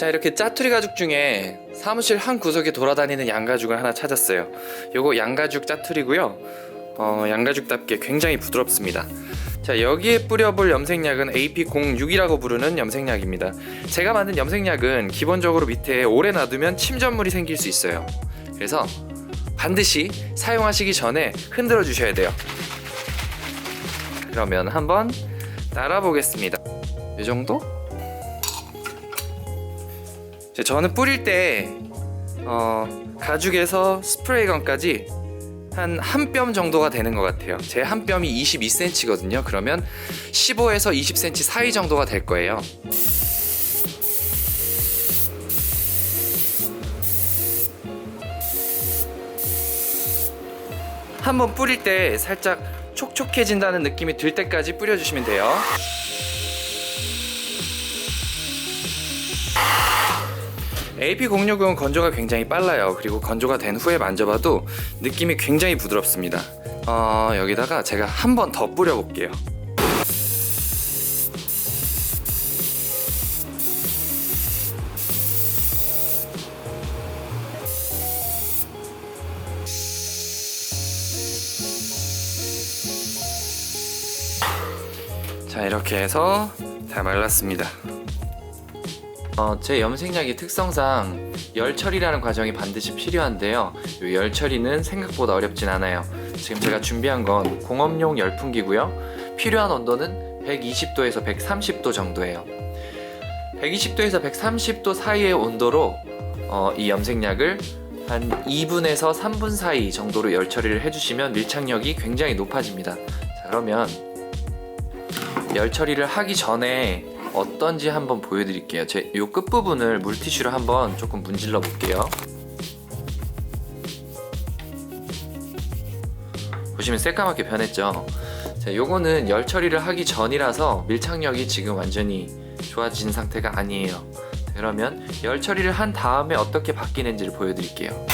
자 이렇게 짜투리 가죽 중에 사무실 한 구석에 돌아다니는 양가죽을 하나 찾았어요. 요거 양가죽 짜투리고요. 어, 양가죽답게 굉장히 부드럽습니다. 자 여기에 뿌려볼 염색약은 AP06이라고 부르는 염색약입니다. 제가 만든 염색약은 기본적으로 밑에 오래 놔두면 침전물이 생길 수 있어요. 그래서 반드시 사용하시기 전에 흔들어 주셔야 돼요. 그러면 한번 따라 보겠습니다. 이 정도? 이제 저는 뿌릴 때 어, 가죽에서 스프레이건까지 한 한 뼘 정도가 되는 것 같아요. 제 한 뼘이 22cm거든요. 그러면 15에서 20cm 사이 정도가 될 거예요. 한번 뿌릴 때 살짝 촉촉해진다는 느낌이 들 때까지 뿌려주시면 돼요. AP06은 건조가 굉장히 빨라요. 그리고 건조가 된 후에 만져봐도 느낌이 굉장히 부드럽습니다. 어, 여기다가 제가 한 번 더 뿌려볼게요. 자, 이렇게 해서 다 말랐습니다. 어, 제 염색약의 특성상 열 처리라는 과정이 반드시 필요한데요. 이열 처리는 생각보다 어렵진 않아요. 지금 제가 준비한 건 공업용 열풍기고요. 필요한 온도는 120도에서 130도 정도예요. 120도에서 130도 사이의 온도로 어, 이 염색약을 한 2분에서 3분 사이 정도로 열 처리를 해주시면 밀착력이 굉장히 높아집니다. 자, 그러면 열 처리를 하기 전에 어떤지 한번 보여드릴게요. 제 요 끝부분을 물티슈로 한번 조금 문질러 볼게요. 보시면 새까맣게 변했죠. 자, 요거는 열 처리를 하기 전이라서 밀착력이 지금 완전히 좋아진 상태가 아니에요. 자, 그러면 열 처리를 한 다음에 어떻게 바뀌는지를 보여드릴게요.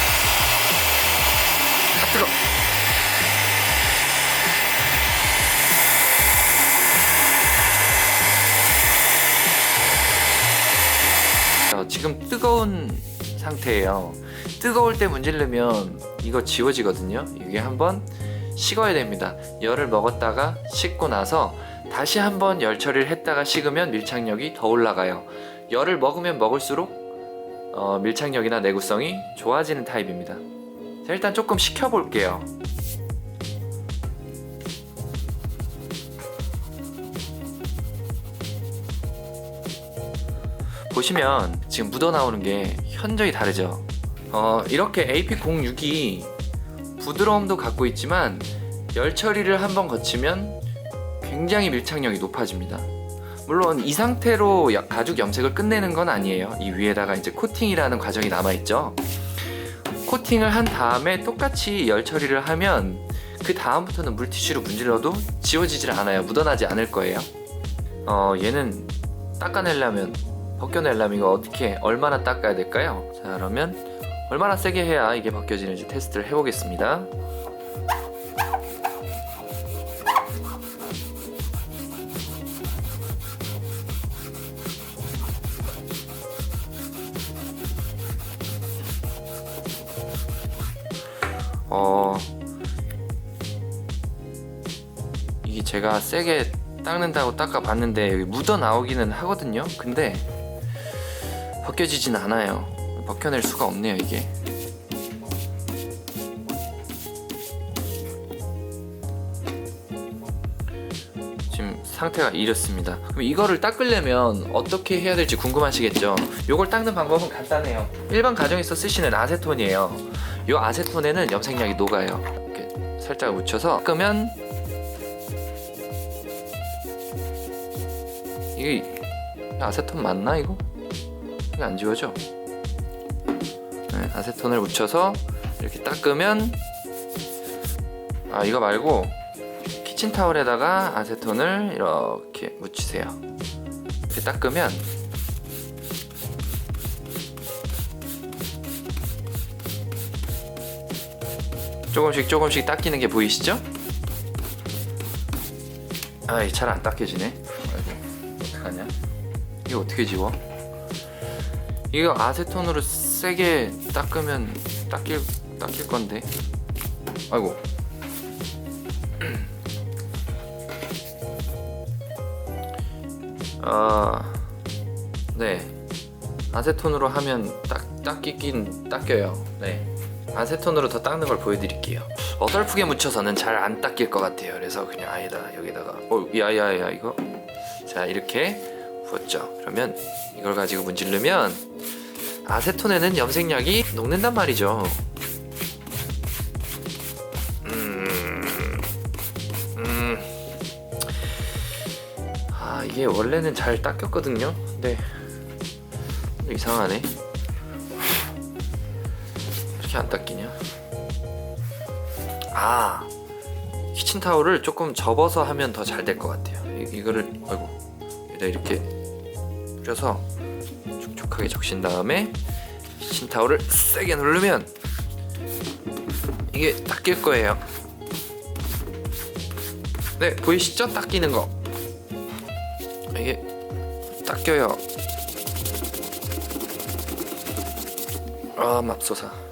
뜨거운 상태예요. 뜨거울 때 문지르면 이거 지워지거든요. 이게 한번 식어야 됩니다. 열을 먹었다가 식고 나서 다시 한번 열 처리를 했다가 식으면 밀착력이 더 올라가요. 열을 먹으면 먹을수록 어, 밀착력이나 내구성이 좋아지는 타입입니다. 자, 일단 조금 식혀볼게요. 보시면 지금 묻어 나오는 게 현저히 다르죠. 어, 이렇게 AP06이 부드러움도 갖고 있지만 열 처리를 한번 거치면 굉장히 밀착력이 높아집니다. 물론 이 상태로 야- 가죽 염색을 끝내는 건 아니에요. 이 위에다가 이제 코팅이라는 과정이 남아 있죠. 코팅을 한 다음에 똑같이 열 처리를 하면 그 다음부터는 물티슈로 문질러도 지워지질 않아요. 묻어나지 않을 거예요. 어, 얘는 닦아내려면 벗겨내려면 이거 어떻게 얼마나 닦아야 될까요? 자 그러면 얼마나 세게 해야 이게 벗겨지는지 테스트를 해보겠습니다. 어 이게 제가 세게 닦는다고 닦아봤는데 여기 묻어 나오기는 하거든요. 근데 벗겨지진 않아요. 벗겨낼 수가 없네요, 이게. 지금 상태가 이렇습니다. 그럼 이거를 닦으려면 어떻게 해야 될지 궁금하시겠죠? 이걸 닦는 방법은 간단해요. 일반 가정에서 쓰시는 아세톤이에요. 이 아세톤에는 염색약이 녹아요. 이렇게 살짝 묻혀서 닦으면 이게 아세톤 맞나 이거? 이게 안 지워져? 네, 아세톤을 묻혀서 이렇게 닦으면 아 이거 말고 키친타올에다가 아세톤을 이렇게 묻히세요 이렇게 닦으면 조금씩 조금씩 닦이는 게 보이시죠? 아이 잘 안 닦여지네 아이고 어떡하냐 이게 어떻게 지워? 이거 아세톤으로 세게 닦으면 닦일 닦일 건데. 아이고. 아, 네. 아세톤으로 하면 딱 닦이긴 닦여요. 네. 아세톤으로 더 닦는 걸 보여드릴게요. 어설프게 묻혀서는 잘 안 닦일 것 같아요. 그래서 그냥 아니다 여기다가 어 야야야 이거 자 이렇게 부었죠. 그러면 이걸 가지고 문지르면 아세톤에는 염색약이 녹는단 말이죠. 음, 음. 아 이게 원래는 잘 닦였거든요. 근데 이상하네. 이렇게 안 닦이냐? 아 키친타올을 조금 접어서 하면 더 잘 될 것 같아요. 이, 이거를 아이고 이렇게 뿌려서 촉촉하게 적신 다음에 키친타올을 세게 누르면 이게 닦일 거예요. 네 보이시죠? 닦이는 거 이게 닦여요. 아 맙소사.